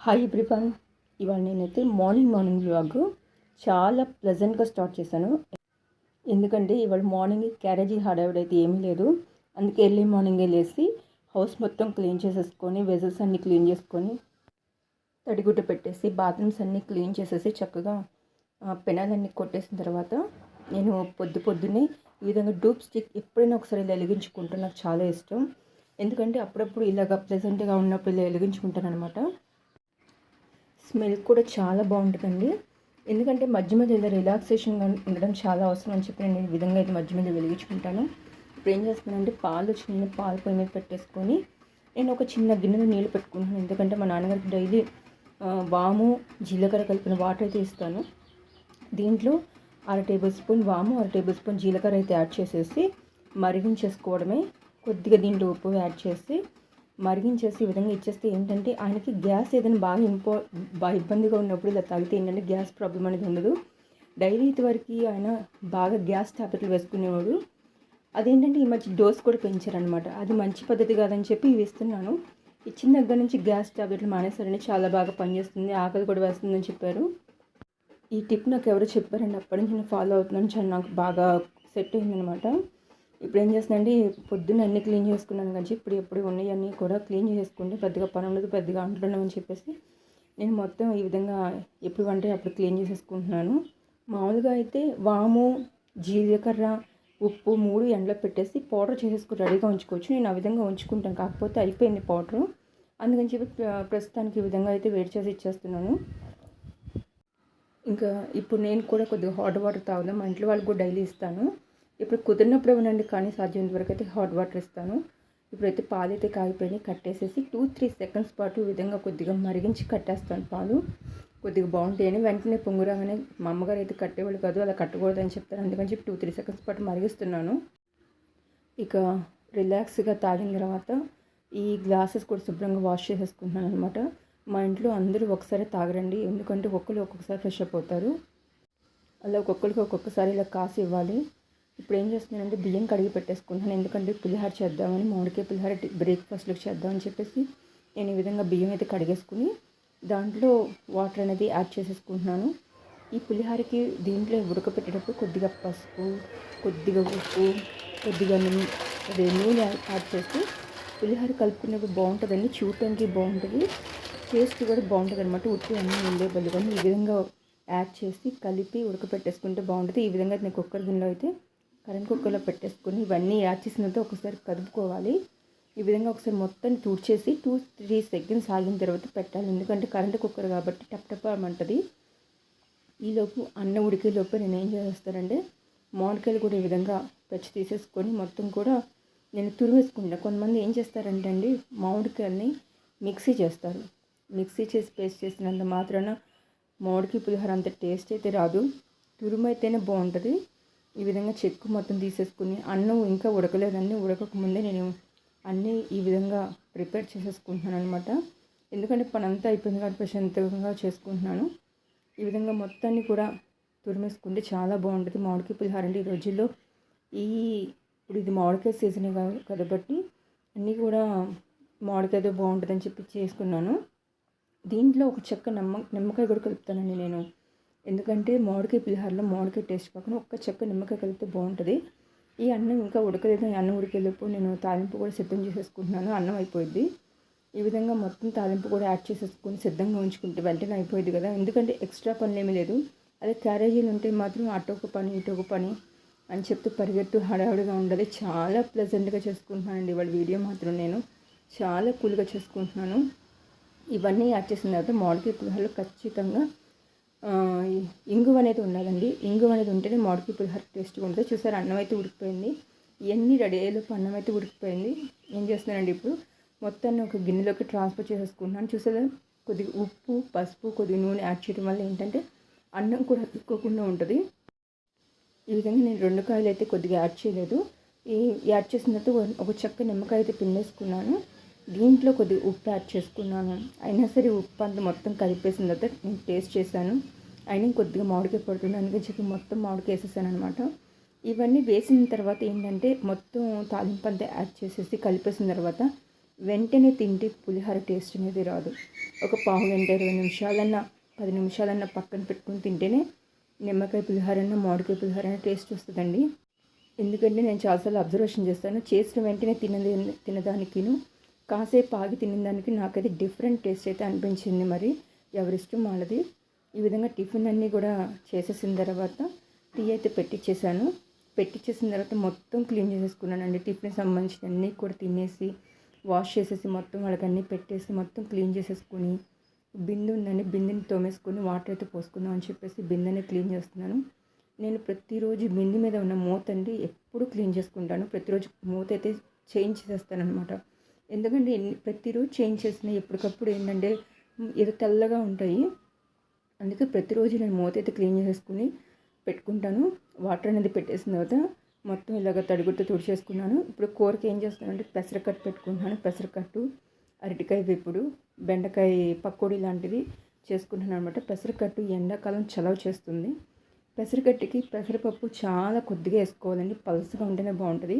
Hi everyone ఇవాళ నేనైతే morning morning vlog చాలా ప్లెజెంట్గా స్టార్ట్ చేశాను. ఎందుకంటే ఇవాళ మార్నింగ్ క్యారేజీ హడావిడి అయితే ఏమీ లేదు. అందుకే ఎర్లీ మార్నింగే లేచి హౌస్ మొత్తం క్లీన్ చేసేసుకొని వెజల్స్ అన్నీ క్లీన్ చేసుకొని తడిగుడ్డ పెట్టేసి బాత్రూమ్స్ అన్నీ క్లీన్ చేసేసి చక్కగా పెనాలన్నీ కొట్టేసిన తర్వాత నేను పొద్దు పొద్దున్నే ఈ విధంగా డూప్ స్టిక్ ఎప్పుడైనా ఒకసారి ఇలా వెలిగించుకుంటే నాకు చాలా ఇష్టం. ఎందుకంటే అప్పుడప్పుడు ఇలాగ ప్లెజెంట్గా ఉన్నప్పుడు ఇలా వెలిగించుకుంటాను అనమాట స్మెల్ కూడా చాలా బాగుంటుందండి. ఎందుకంటే మధ్య మధ్య ఇలా రిలాక్సేషన్గా ఉండడం చాలా అవసరం అని చెప్పి నేను ఈ విధంగా అయితే మధ్య మధ్య వెలిగించుకుంటాను. ఇప్పుడు ఏం చేస్తున్నానంటే పాలు చిన్న పాలు పొయ్యి మీద పెట్టేసుకొని నేను ఒక చిన్న గిన్నెలో నీళ్ళు పెట్టుకుంటున్నాను. ఎందుకంటే మా నాన్నగారికి డైలీ వాము జీలకర్ర కలిపిన వాటర్ అయితే ఇస్తాను. దీంట్లో అర టేబుల్ స్పూన్ వాము అర టేబుల్ స్పూన్ జీలకర్ర అయితే యాడ్ చేసేసి మరిగించేసుకోవడమే. కొద్దిగా దీంట్లో ఉప్పు యాడ్ చేసి మరిగించేసి ఈ విధంగా ఇచ్చేస్తే ఏంటంటే ఆయనకి గ్యాస్ ఏదైనా బాగా ఇంపో బాగా ఇబ్బందిగా ఉన్నప్పుడు ఇలా తాగితే ఏంటంటే గ్యాస్ ప్రాబ్లం అనేది ఉండదు. డైలీ ఇదివరకు ఆయన బాగా గ్యాస్ టాబ్లెట్లు వేసుకునేవాడు. అదేంటంటే ఈ మధ్య డోస్ కూడా పెంచారనమాట అది మంచి పద్ధతి కాదని చెప్పి ఇవి ఇస్తున్నాను. ఇచ్చిన దగ్గర నుంచి గ్యాస్ టాబ్లెట్లు మానేశారని చాలా బాగా పనిచేస్తుంది. ఆకలి కూడా వేస్తుందని చెప్పారు. ఈ టిప్ నాకు ఎవరు చెప్పారండి. అప్పటి నుంచి నేను ఫాలో అవుతున్నాను. చాలా నాకు బాగా సెట్ అయిందనమాట ఇప్పుడు ఏం అండి పొద్దున్న అన్ని క్లీన్ చేసుకున్నాను కానీ ఇప్పుడు ఎప్పుడు ఉన్నాయన్నీ కూడా క్లీన్ చేసుకుంటే పెద్దగా పని ఉండదు పెద్దగా అంటున్నామని చెప్పేసి నేను మొత్తం ఈ విధంగా ఎప్పుడు అంటే అప్పుడు క్లీన్ చేసేసుకుంటున్నాను. మామూలుగా అయితే వాము జీలకర్ర ఉప్పు మూడు ఎండలో పెట్టేసి పౌడర్ చేసేసుకుని రెడీగా ఉంచుకోవచ్చు. నేను ఆ విధంగా ఉంచుకుంటాను. కాకపోతే అయిపోయింది పౌడరు. అందుకని చెప్పి ప్ర- ప్రస్తుతానికి ఈ విధంగా అయితే వేడి చేసి ఇచ్చేస్తున్నాను. ఇంకా ఇప్పుడు నేను కూడా కొద్దిగా హాట్ వాటర్ తాగుదాం. మా ఇంట్లో వాళ్ళకి కూడా డైలీ ఇస్తాను. ఇప్పుడు కుదిరినప్పుడు ఇవ్వనండి కానీ సాధ్యం వరకు అయితే హాట్ వాటర్ ఇస్తాను. ఇప్పుడైతే పాలు అయితే కాగిపోయినాయి కట్టేసేసి టూ త్రీ సెకండ్స్ పాటు విధంగా కొద్దిగా మరిగించి కట్టేస్తాను పాలు. కొద్దిగా బాగుంటాయని వెంటనే పొంగురాగానే మా అమ్మగారు అయితే కట్టేవాళ్ళు కాదు అలా కట్టకూడదని చెప్తారు. అందుకని చెప్పి టూ త్రీ సెకండ్స్ పాటు మరిగిస్తున్నాను. ఇక రిలాక్స్గా తాగిన తర్వాత ఈ గ్లాసెస్ కూడా శుభ్రంగా వాష్ చేసేసుకుంటున్నాను అనమాట మా ఇంట్లో అందరూ ఒకసారి తాగరండి ఎందుకంటే ఒక్కరు ఒక్కొక్కసారి ఫ్రెష్ అప్ అవుతారు. అలా ఒక్కొక్కరికి ఒక్కొక్కసారి ఇలా కాసి ఇవ్వాలి. ఇప్పుడు ఏం చేస్తున్నానంటే బియ్యం కడిగి పెట్టేసుకుంటున్నాను. ఎందుకంటే పులిహార చేద్దామని మామిడికాయ పులిహార బ్రేక్ఫాస్ట్లోకి చేద్దామని చెప్పేసి నేను ఈ విధంగా బియ్యం అయితే కడిగేసుకుని దాంట్లో వాటర్ అనేది యాడ్ చేసేసుకుంటున్నాను. ఈ పులిహారకి దీంట్లో ఉడకపెట్టేటప్పుడు కొద్దిగా పసుపు కొద్దిగా ఉప్పు కొద్దిగా అదే నూనె యాడ్ చేసి పులిహార కలుపుకునేప్పుడు బాగుంటుందండి. చూడటానికి బాగుంటుంది. టేస్ట్ కూడా బాగుంటుంది అనమాట ఉట్టి అన్నీ ఉండే బదులు. కానీ ఈ విధంగా యాడ్ చేసి కలిపి ఉడకపెట్టేసుకుంటే బాగుంటుంది. ఈ విధంగా నేను కుక్కర్ గిన్నెలో అయితే కరెంట్ కుక్కర్లో పెట్టేసుకొని ఇవన్నీ యాడ్ చేసినంత ఒకసారి కదుపుకోవాలి. ఈ విధంగా ఒకసారి మొత్తం తుడిచేసి టూ త్రీ సెకండ్స్ ఆగిన తర్వాత పెట్టాలి. ఎందుకంటే కరెంట్ కుక్కర్ కాబట్టి టప్ టప్ అంటది. ఈలోపు అన్నం ఉడికేలోపు నేను ఏం చేస్తానంటే మామిడికాయలు కూడా ఈ విధంగా పచ్చి తీసేసుకొని మొత్తం కూడా నేను తురిమేసుకుంటాను కొంతమంది ఏం చేస్తారంటే అండి మామిడికాయల్ని మిక్సీ చేస్తారు. మిక్సీ చేసి పేస్ట్ చేసినంత మాత్రాన మామిడికాయ పులిహోర అంత టేస్ట్ అయితే రాదు. తురుమైతేనే బాగుంటుంది. ఈ విధంగా చెక్కు మొత్తం తీసేసుకుని అన్నం ఇంకా ఉడకలేదండి. ఉడకకముందే నేను అన్నీ ఈ విధంగా ప్రిపేర్ చేసేసుకుంటున్నాను అనమాట ఎందుకంటే పని అంతా అయిపోయింది కాబట్టి ప్రశాంతంగా చేసుకుంటున్నాను. ఈ విధంగా మొత్తాన్ని కూడా తురిమేసుకుంటే చాలా బాగుంటుంది. మామిడికాయ పులిహార అంటే ఈ రోజుల్లో ఈ ఇప్పుడు ఇది మామిడికాయ సీజనే కాదు కాబట్టి అన్నీ కూడా మామిడికాయతో బాగుంటుందని చెప్పి చేసుకున్నాను. దీంట్లో ఒక చెక్క నిమ్మ నిమ్మకాయ కూడా కలుపుతానండి నేను. ఎందుకంటే మామిడికాయ పులిహారలో మామిడికాయ టేస్ట్ పక్కన ఒక్క చెక్క నిమ్మకాయ కలిపితే బాగుంటుంది. ఈ అన్నం ఇంకా ఉడకలేదు ఈ అన్నం ఉడికేలోపు నేను తాలింపు కూడా సిద్ధం చేసేసుకుంటున్నాను అన్నం అయిపోయింది. ఈ విధంగా మొత్తం తాలింపు కూడా యాడ్ చేసేసుకొని సిద్ధంగా ఉంచుకుంటే వెంటనే అయిపోయింది కదా. ఎందుకంటే ఎక్స్ట్రా పనులు ఏమీ లేదు. అదే క్యారేజీలు ఉంటే మాత్రం అటు ఒక పని ఇటోక పని అని చెప్తూ పరిగెత్తు హడావుడిగా ఉండదు చాలా ప్లెజెంట్గా చేసుకుంటున్నానండి ఇవాళ వీడియో మాత్రం నేను. చాలా కూల్గా చేసుకుంటున్నాను. ఇవన్నీ యాడ్ చేసిన తర్వాత మామిడికాయ పులిహోరలో ఖచ్చితంగా ఇంగువ అనేది ఉండాలండి. ఇంగువ అనేది ఉంటేనే మామిడికాయ పులిహోర టేస్ట్గా ఉంటుంది. చూసారు అన్నం అయితే ఉడికిపోయింది. ఇవన్నీ రెడీ అయ్యేలోపు అన్నం అయితే ఉడికిపోయింది. ఏం చేస్తున్నానండి ఇప్పుడు? మొత్తాన్ని ఒక గిన్నెలోకి ట్రాన్స్ఫర్ చేసేసుకుంటున్నాను. చూసారా కొద్దిగా ఉప్పు పసుపు కొద్దిగా నూనె యాడ్ చేయడం వల్ల ఏంటంటే అన్నం కూడా అతుక్కోకుండా ఉంటుంది. ఈ విధంగా నేను రెండు కాయలు అయితే కొద్దిగా యాడ్ చేయలేదు. ఈ యాడ్ చేసిన తర్వాత ఒక చెక్క నిమ్మకాయ అయితే పిండేసుకున్నాను. దీంట్లో కొద్దిగా ఉప్పు యాడ్ చేసుకున్నాను. అయినా సరే ఉప్పు అంతా మొత్తం కలిపేసిన తర్వాత నేను టేస్ట్ చేశాను. అయినా కొద్దిగా మామిడికాయ పడుతుంది. అందుకని చెప్పి మొత్తం మామిడికాయ వేసేసాను అనమాట ఇవన్నీ వేసిన తర్వాత ఏంటంటే మొత్తం తాలింపు అంతా యాడ్ చేసేసి కలిపేసిన తర్వాత వెంటనే తింటే పులిహోర టేస్ట్ అనేది రాదు. ఒక పావు గంట ఇరవై నిమిషాలన్నా పది నిమిషాలన్నా పక్కన పెట్టుకుని తింటేనే నిమ్మకాయ పులిహోర అన్న మామిడికాయ పులిహారన్న టేస్ట్ వస్తుందండి. ఎందుకంటే నేను చాలాసార్లు అబ్జర్వేషన్ చేస్తాను. చేసిన వెంటనే తినది తినదానికిను కాసేపు ఆగి తినదానికి నాకైతే డిఫరెంట్ టేస్ట్ అయితే అనిపించింది మరి. ఎవరిష్టం వాళ్ళది. ఈ విధంగా టిఫిన్ అన్నీ కూడా చేసేసిన తర్వాత టీ అయితే పెట్టించేసాను పెట్టించేసిన తర్వాత మొత్తం క్లీన్ చేసేసుకున్నానండి. టిఫిన్ సంబంధించిన అన్నీ కూడా తినేసి వాష్ చేసేసి మొత్తం వాళ్ళకి అన్నీ పెట్టేసి మొత్తం క్లీన్ చేసేసుకుని బిందె ఉందని బిందెని తోమేసుకుని వాటర్ అయితే పోసుకుందాం అని చెప్పేసి బిందెని క్లీన్ చేస్తున్నాను. నేను ప్రతిరోజు బిందె మీద ఉన్న మూత అండి ఎప్పుడు క్లీన్ చేసుకుంటాను. ప్రతిరోజు మూత అయితే చేంజ్ చేసేస్తాను అనమాట ఎందుకంటే ఎన్ని ప్రతిరోజు చేంజ్ చేసిన ఎప్పటికప్పుడు ఏంటంటే ఏదో తెల్లగా ఉంటాయి. అందుకే ప్రతిరోజు నేను మూత అయితే క్లీన్ చేసుకుని పెట్టుకుంటాను. వాటర్ అనేది పెట్టేసిన తర్వాత మొత్తం ఇలాగ తడిగుట్టు తుడిచేసుకున్నాను. ఇప్పుడు కూరకి ఏం చేస్తానంటే పెసరకట్టు పెట్టుకుంటున్నాను. పెసరకట్టు అరటికాయ వేపుడు బెండకాయ పకోడీ లాంటివి చేసుకుంటున్నాను అనమాట పెసరకట్టు ఎండాకాలం చలవ చేస్తుంది. పెసరకట్టుకి పెసరపప్పు చాలా కొద్దిగా వేసుకోవాలండి. పలుసుగా ఉంటేనే బాగుంటుంది.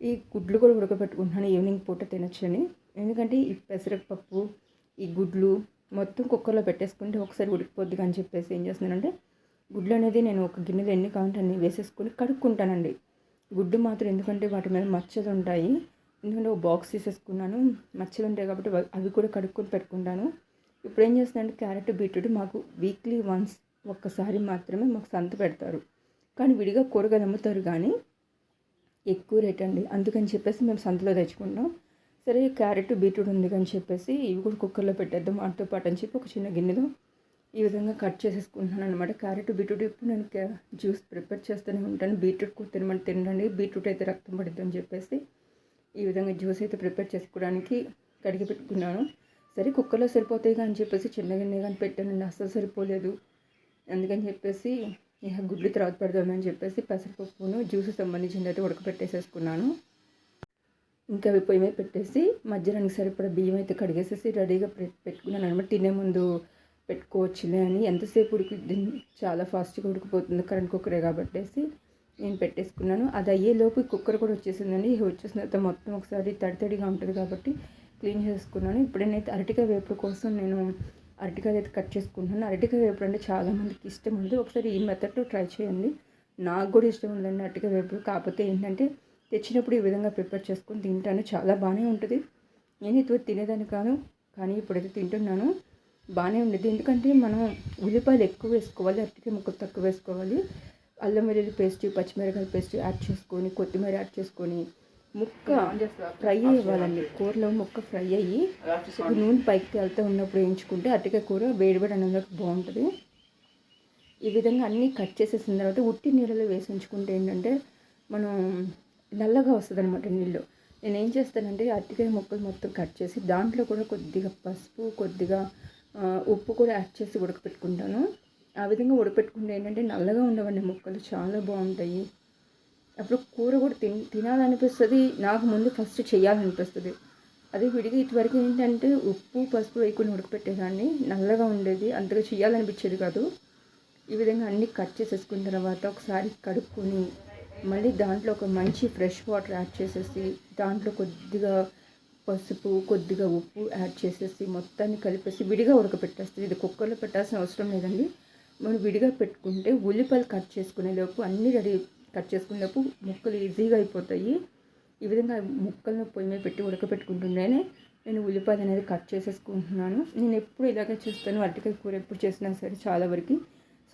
ఈ గుడ్లు కూడా ఉడకబెట్టుకుంటున్నాను. ఈవినింగ్ పూట తినొచ్చని. ఎందుకంటే ఈ పెసరపప్పు ఈ గుడ్లు మొత్తం కుక్కర్లో పెట్టేసుకుంటే ఒకసారి ఉడికిపోద్ది అని చెప్పేసి ఏం చేస్తున్నానంటే గుడ్లు అనేది నేను ఒక గిన్నెలో ఎన్ని కావాలంటే అన్ని వేసేసుకొని కడుక్కుంటానండి. గుడ్డు మాత్రం ఎందుకంటే వాటి మీద మచ్చలు ఉంటాయి. ఎందుకంటే ఒక బాక్స్ తీసేసుకున్నాను. మచ్చలు ఉంటాయి కాబట్టి అవి కూడా కడుక్కొని పెట్టుకుంటాను. ఇప్పుడు ఏం చేస్తున్నానంటే క్యారెట్ బీట్రూట్ మాకు వీక్లీ వన్స్ ఒక్కసారి మాత్రమే మాకు సంత పెడతారు. కానీ విడిగా కూరగాయలు అమ్ముతారు కానీ ఎక్కువ రేట్ అండి. అందుకని చెప్పేసి మేము సంతలో తెచ్చుకుంటాం సరే క్యారెట్ బీట్రూట్ ఉంది అని చెప్పేసి ఇవి కూడా కుక్కర్లో పెట్టేద్దాం వాటితో పాటు అని చెప్పి ఒక చిన్న గిన్నెలో ఈ విధంగా కట్ చేసేసుకుంటున్నాను అనమాట క్యారెట్ బీట్రూట్ ఇప్పుడు నేను జ్యూస్ ప్రిపేర్ చేస్తూనే ఉంటాను. బీట్రూట్ కూడా తినమని తినండి. బీట్రూట్ అయితే రక్తం పడుద్ది అని చెప్పేసి ఈ విధంగా జ్యూస్ అయితే ప్రిపేర్ చేసుకోవడానికి కడిగి పెట్టుకున్నాను. సరే కుక్కర్లో సరిపోతాయి కానీ చెప్పేసి చిన్న గిన్నె కానీ పెట్టానండి. అస్సలు సరిపోలేదు. అందుకని చెప్పేసి ఇక గుడ్లు తర్వాత పెడదామని చెప్పేసి పెసరపప్పును జ్యూస్ సంబంధించింది అయితే ఉడకపెట్టేసేసుకున్నాను ఇంకా అవి పొయ్యి మీద పెట్టేసి మధ్యాహ్నానికి సరిపడా బియ్యం అయితే కడిగేసేసి రెడీగా పెట్టుకున్నాను అనమాట. తినే ముందు పెట్టుకోవచ్చులే అని. ఎంతసేపు ఉడికి చాలా ఫాస్ట్గా ఉడికిపోతుంది కరెంట్ కుక్కరే కాబట్టేసి నేను పెట్టేసుకున్నాను. అది అయ్యేలోపు కుక్కర్ కూడా వచ్చేసిందండి. వచ్చేసిన తర్వాత మొత్తం ఒకసారి తడి తడిగా ఉంటుంది కాబట్టి క్లీన్ చేసుకున్నాను. ఇప్పుడు నేనైతే అరటికాయ వేపుడు కోసం నేను అరటికాయ అయితే కట్ చేసుకుంటున్నాను. అరటికాయ వేపుడు అంటే చాలామందికి ఇష్టం ఉంది ఒకసారి ఈ మెథడ్లో ట్రై చేయండి. నాకు కూడా ఇష్టం ఉందండి అరటికాయ వేపుడు. కాకపోతే ఏంటంటే తెచ్చినప్పుడు ఈ విధంగా ప్రిపేర్ చేసుకొని తింటాను. చాలా బాగానే ఉంటుంది. నేను ఇటు తినేదాన్ని కాను కానీ ఇప్పుడైతే తింటున్నాను. బాగానే ఉండేది. ఎందుకంటే మనం ఉల్లిపాయలు ఎక్కువ వేసుకోవాలి అరటికాయ ముక్కలు తక్కువ వేసుకోవాలి. అల్లం వెల్లుల్లి పేస్ట్ పచ్చిమిరకాయ పేస్ట్ యాడ్ చేసుకొని కొత్తిమీర యాడ్ చేసుకొని ముక్క ఫ్రై అవ్వాలండి. కూరలో ముక్క ఫ్రై అయ్యి నూనె పైకి వెళ్తూ ఉన్నప్పుడు వేయించుకుంటే అరటికాయ కూర వేడివేడి అన్నంలోకి బాగుంటుంది. ఈ విధంగా అన్నీ కట్ చేసేసిన తర్వాత ఉట్టి నీళ్ళలో వేసి ఉంచుకుంటే ఏంటంటే మనం నల్లగా వస్తుంది అనమాట నీళ్ళు. నేను ఏం చేస్తానంటే అరటికాయ ముక్కలు మొత్తం కట్ చేసి దాంట్లో కూడా కొద్దిగా పసుపు కొద్దిగా ఉప్పు కూడా యాడ్ చేసి ఉడకపెట్టుకుంటాను. ఆ విధంగా ఉడకపెట్టుకుంటే ఏంటంటే నల్లగా ఉండవండి ముక్కలు. చాలా బాగుంటాయి. అప్పుడు కూర కూడా తిన్ తినాలనిపిస్తుంది. నాకు ముందు ఫస్ట్ చేయాలనిపిస్తుంది అదే విడిగా ఇటువరకు ఏంటంటే ఉప్పు పసుపు వేయకుండా ఉడకపెట్టేదాన్ని నల్లగా ఉండేది. అంతగా చేయాలనిపించేది కాదు. ఈ విధంగా అన్నీ కట్ చేసేసుకున్న తర్వాత ఒకసారి కడుక్కొని మళ్ళీ దాంట్లో ఒక మంచి ఫ్రెష్ వాటర్ యాడ్ చేసేసి దాంట్లో కొద్దిగా పసుపు కొద్దిగా ఉప్పు యాడ్ చేసేసి మొత్తాన్ని కలిపేసి విడిగా ఉడకపెట్టేస్తుంది. ఇది కుక్కర్లో పెట్టాల్సిన అవసరం లేదండి. మనం విడిగా పెట్టుకుంటే ఉల్లిపాయలు కట్ చేసుకునే లోపు అన్నీ రెడీ కట్ చేసుకునేటప్పుడు ముక్కలు ఈజీగా అయిపోతాయి. ఈ విధంగా ముక్కలను పొయ్యి మీద పెట్టి ఉడకపెట్టుకుంటుంటేనే నేను ఉల్లిపాయలు అనేది కట్ చేసేసుకుంటున్నాను. నేను ఎప్పుడు ఇలాగే చేస్తాను. అరటికాయ కూర ఎప్పుడు చేసినా సరే చాలా వరకు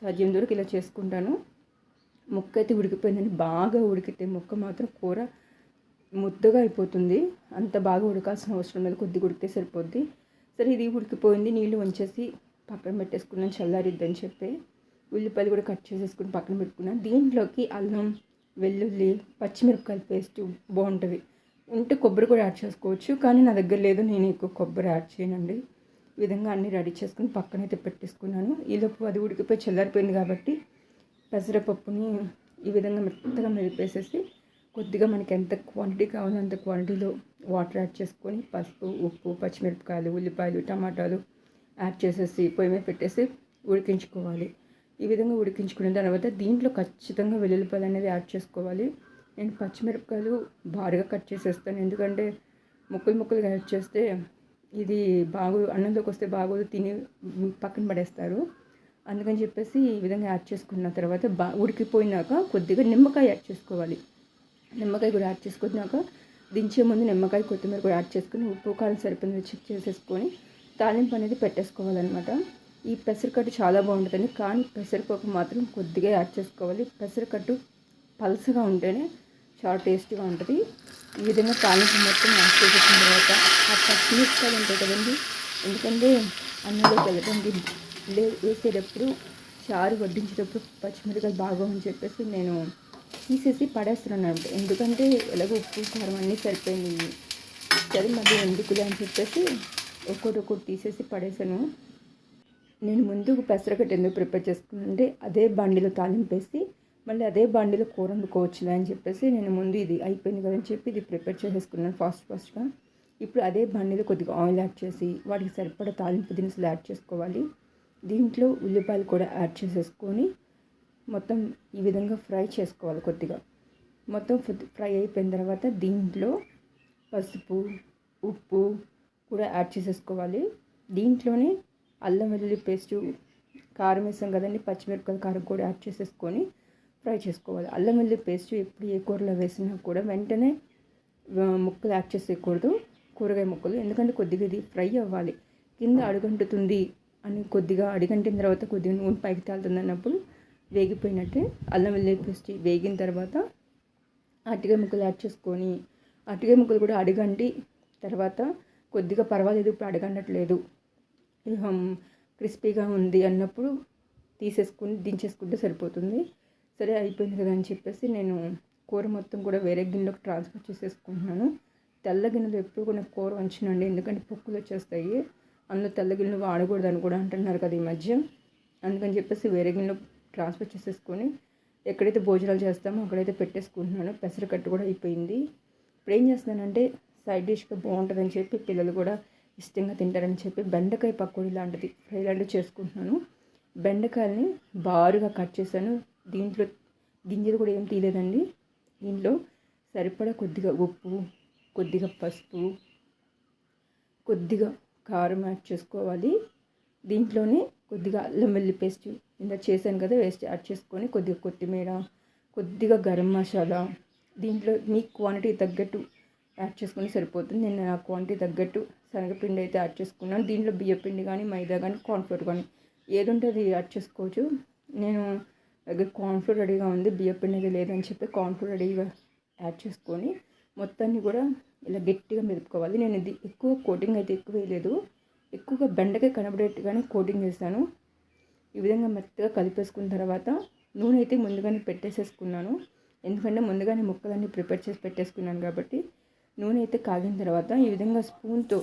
సాధ్యం దూరకు ఇలా చేసుకుంటాను. ముక్క అయితే ఉడికిపోయిందని బాగా ఉడికితే ముక్క మాత్రం కూర ముద్దగా అయిపోతుంది. అంత బాగా ఉడకాల్సిన అవసరం లేదు. కొద్దిగా ఉడికితే సరిపోద్ది. సరే ఇది ఉడికిపోయింది. నీళ్ళు వంచేసి పక్కన పెట్టేసుకున్నాను. చల్లారిద్దని చెప్పి ఉల్లిపాయలు కూడా కట్ చేసేసుకుని పక్కన పెట్టుకున్నాను దీంట్లోకి అల్లం వెల్లుల్లి పచ్చిమిరపకాయల పేస్ట్ బాగుంటుంది. ఉంటే కొబ్బరి కూడా యాడ్ చేసుకోవచ్చు కానీ నా దగ్గర లేదు నేను ఎక్కువ కొబ్బరి యాడ్ చేయనండి. ఈ విధంగా అన్నీ రెడీ చేసుకుని పక్కనైతే పెట్టేసుకున్నాను. ఈలోపు అది ఉడికిపోయి చల్లారిపోయింది కాబట్టి పెసరపప్పుని ఈ విధంగా మెత్తగా మెరిపేసేసి కొద్దిగా మనకి ఎంత క్వాంటిటీ కావాలో అంత క్వాంటిటీలో వాటర్ యాడ్ చేసుకొని పసుపు ఉప్పు పచ్చిమిరపకాయలు ఉల్లిపాయలు టమాటాలు యాడ్ చేసేసి పొయ్యి మీద పెట్టేసి ఉడికించుకోవాలి. ఈ విధంగా ఉడికించుకున్న తర్వాత దీంట్లో ఖచ్చితంగా వెల్లుల్లిపాయలు అనేది యాడ్ చేసుకోవాలి. నేను పచ్చిమిరపకాయలు భారీగా కట్ చేసేస్తాను. ఎందుకంటే ముక్కలు ముక్కలుగా యాడ్ చేస్తే ఇది బాగు అన్నంలోకి వస్తే బాగోదు తిని పక్కన పడేస్తారు. అందుకని చెప్పేసి ఈ విధంగా యాడ్ చేసుకున్న తర్వాత బా ఉడికిపోయినాక కొద్దిగా నిమ్మకాయ యాడ్ చేసుకోవాలి. నిమ్మకాయ కూడా యాడ్ చేసుకున్నాక దించే ముందు నిమ్మకాయ కొత్తిమీర కూడా యాడ్ చేసుకుని ఉప్పు కారం సరిపోయింది చెక్ చేసేసుకొని తాలింపు అనేది పెట్టేసుకోవాలన్నమాట. ఈ పెసరకట్టు చాలా బాగుంటుందండి. కానీ పెసరపప్పు మాత్రం కొద్దిగా యాడ్ చేసుకోవాలి. పెసరకట్టు పలసగా ఉంటేనే చాలా టేస్టీగా ఉంటుంది. ఈ విధంగా తాలింపు మొత్తం యాడ్ చేసేసిన తర్వాత ఆ పచ్చిమిరపకాయలు ఉంటాయి కదండి. ఎందుకంటే అన్నంలోకి వెళ్ళడానికి లే వేసేటప్పుడు చారు వడ్డించేటప్పుడు పచ్చిమిరపకాయలు బాగా అని చెప్పేసి నేను తీసేసి పడేస్తున్నాను అనమాట ఎందుకంటే ఎలాగో ఉప్పు కారం అన్నీ సరిపోయింది సరే మళ్ళీ ఎందుకులే అని చెప్పేసి ఒక్కొక్కటి ఒక్కొక్కటి తీసేసి పడేసాను. నేను ముందు పెసరగడ్డ ఎందుకు ప్రిపేర్ చేసుకున్నానంటే అదే బండిలో తాలింపేసి మళ్ళీ అదే బండిలో కూర వండుకోవచ్చులే అని చెప్పేసి నేను ముందు ఇది అయిపోయింది కదని చెప్పి ఇది ప్రిపేర్ చేసేసుకున్నాను ఫాస్ట్ ఫాస్ట్గా. ఇప్పుడు అదే బండిలో కొద్దిగా ఆయిల్ యాడ్ చేసి వాటికి సరిపడా తాలింపు దినుసులు యాడ్ చేసుకోవాలి. దీంట్లో ఉల్లిపాయలు కూడా యాడ్ చేసేసుకొని మొత్తం ఈ విధంగా ఫ్రై చేసుకోవాలి కొద్దిగా. మొత్తం ఫ్రై అయిపోయిన తర్వాత దీంట్లో పసుపు ఉప్పు కూడా యాడ్ చేసేసుకోవాలి. దీంట్లోనే అల్లం వెల్లుల్లి పేస్టు కారం వేసాం కదండి పచ్చిమిరపకాయల కారం కూడా యాడ్ చేసేసుకొని ఫ్రై చేసుకోవాలి. అల్లం వెల్లుల్లి పేస్ట్ ఎప్పుడు ఏ కూరలో వేసినా కూడా వెంటనే ముక్కలు యాడ్ చేసేయకూడదు కూరగాయ ముక్కలు. ఎందుకంటే కొద్దిగా ఇది ఫ్రై అవ్వాలి. కింద అడుగంటుతుంది అని కొద్దిగా అడిగంటిన తర్వాత కొద్దిగా నూనె పైకి తేలుతుంది అన్నప్పుడు వేగిపోయినట్టే అల్లం వెల్లుల్లి పేస్ట్ వేగిన తర్వాత అరటికాయ ముక్కలు యాడ్ చేసుకొని అరటికాయ ముక్కలు కూడా అడిగంటి తర్వాత కొద్దిగా పర్వాలేదు ఇప్పుడు అడగనట్లేదు. క్రిస్పీగా ఉంది అన్నప్పుడు తీసేసుకుని దించేసుకుంటే సరిపోతుంది. సరే అయిపోయింది కదా అని చెప్పేసి నేను కూర మొత్తం కూడా వేరే గిన్నెలోకి ట్రాన్స్ఫర్ చేసేసుకుంటున్నాను. తెల్ల గిన్నెలు ఎప్పుడు కూడా కూర ఉంచినండి ఎందుకంటే పొక్కులు వచ్చేస్తాయి. అందులో తెల్ల గిన్నెలు వాడకూడదు అని కూడా అంటున్నారు కదా ఈ మధ్య. అందుకని చెప్పేసి వేరే గిన్నెలో ట్రాన్స్ఫర్ చేసేసుకొని ఎక్కడైతే భోజనాలు చేస్తామో అక్కడైతే పెట్టేసుకుంటున్నాను. పెసరకట్టు కూడా అయిపోయింది. ఇప్పుడు ఏం చేస్తున్నానంటే సైడ్ డిష్గా బాగుంటుందని చెప్పి పిల్లలు కూడా ఇష్టంగా తింటారని చెప్పి బెండకాయ పకోడీ లాంటిది ఫ్రై లాంటివి చేసుకుంటున్నాను. బెండకాయలని బారుగా కట్ చేశాను. దీంట్లో గింజలు కూడా ఏం తీయలేదండి. దీంట్లో సరిపడా కొద్దిగా ఉప్పు కొద్దిగా పసుపు కొద్దిగా కారం యాడ్ చేసుకోవాలి. దీంట్లోనే కొద్దిగా అల్లం వెల్లి పేస్ట్ ఇంత చేశాను కదా వేస్ట్ యాడ్ చేసుకొని కొద్దిగా కొత్తిమీర కొద్దిగా గరం మసాలా దీంట్లో మీ క్వాంటిటీ తగ్గట్టు యాడ్ చేసుకొని సరిపోతుంది. నేను నా క్వాంటిటీ తగ్గట్టు శనగపిండి అయితే యాడ్ చేసుకున్నాను. దీంట్లో బియ్యపిండి కానీ మైదా కానీ కార్న్ఫ్లోర్ కానీ ఏది ఉంటే అది యాడ్ చేసుకోవచ్చు. నేను దగ్గర కార్న్ఫ్లోర్ రెడీగా ఉంది. బియ్యపిండి అయితే లేదని చెప్పి కార్న్ఫ్లోర్ రెడీగా యాడ్ చేసుకొని మొత్తాన్ని కూడా ఇలా గట్టిగా మెదుపుకోవాలి. నేను ఇది ఎక్కువ కోటింగ్ అయితే ఎక్కువ వేయలేదు. ఎక్కువగా బెండకాయ కనబడేట్టుగానే కోటింగ్ వేసాను. ఈ విధంగా మెత్తగా కలిపేసుకున్న తర్వాత నూనె అయితే ముందుగానే పెట్టేసేసుకున్నాను. ఎందుకంటే ముందుగానే ముక్కలన్నీ ప్రిపేర్ చేసి పెట్టేసుకున్నాను కాబట్టి నూనె అయితే కాగిన తర్వాత ఈ విధంగా స్పూన్తో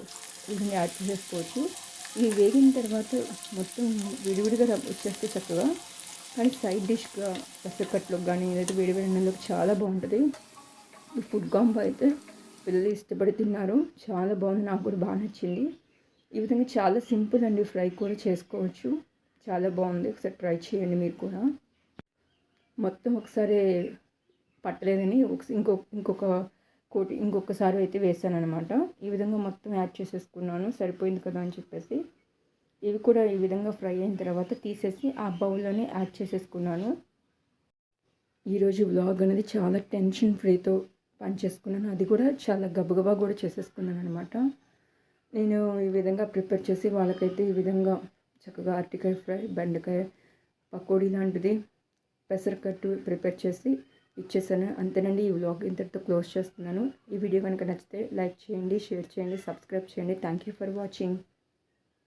ఈ యాడ్ చేసేసుకోవచ్చు ఇవి వేగిన తర్వాత మొత్తం విడివిడిగా వచ్చేస్తే చక్కగా కానీ సైడ్ డిష్గా పెసరకట్లోకి కానీ ఏదైతే వేడి అన్నంలోకి చాలా బాగుంటుంది. ఈ ఫుడ్ కాంబో అయితే పిల్లలు ఇష్టపడి తిన్నారు. చాలా బాగుంది. నాకు కూడా బాగా నచ్చింది. ఈ విధంగా చాలా సింపుల్ అండి ఫ్రై కూడా చేసుకోవచ్చు. చాలా బాగుంది. ఒకసారి ట్రై చేయండి మీరు కూడా. మొత్తం ఒకసారి పట్టలేదని ఇంకొక ఇంకొక కోటి ఇంకొకసారి అయితే వేసాను అనమాట ఈ విధంగా మొత్తం యాడ్ చేసేసుకున్నాను. సరిపోయింది కదా అని చెప్పేసి. ఇవి కూడా ఈ విధంగా ఫ్రై అయిన తర్వాత తీసేసి ఆ బౌల్లోనే యాడ్ చేసేసుకున్నాను. ఈరోజు వ్లాగ్ అనేది చాలా టెన్షన్ ఫ్రీతో పని చేసుకున్నాను. అది కూడా చాలా గబగబా కూడా చేసేసుకున్నాను అనమాట నేను ఈ విధంగా ప్రిపేర్ చేసి వాళ్ళకైతే ఈ విధంగా చక్కగా అరటికాయ ఫ్రై బెండకాయ పకోడీ లాంటిది పెసరకట్టు ప్రిపేర్ చేసి ఇచ్చేసాను. అంతేనండి ఈ వ్లాగ్ ఇంతటితో క్లోజ్ చేస్తున్నాను. ఈ వీడియో కనుక నచ్చితే లైక్ చేయండి షేర్ చేయండి సబ్స్క్రైబ్ చేయండి. Thank you for watching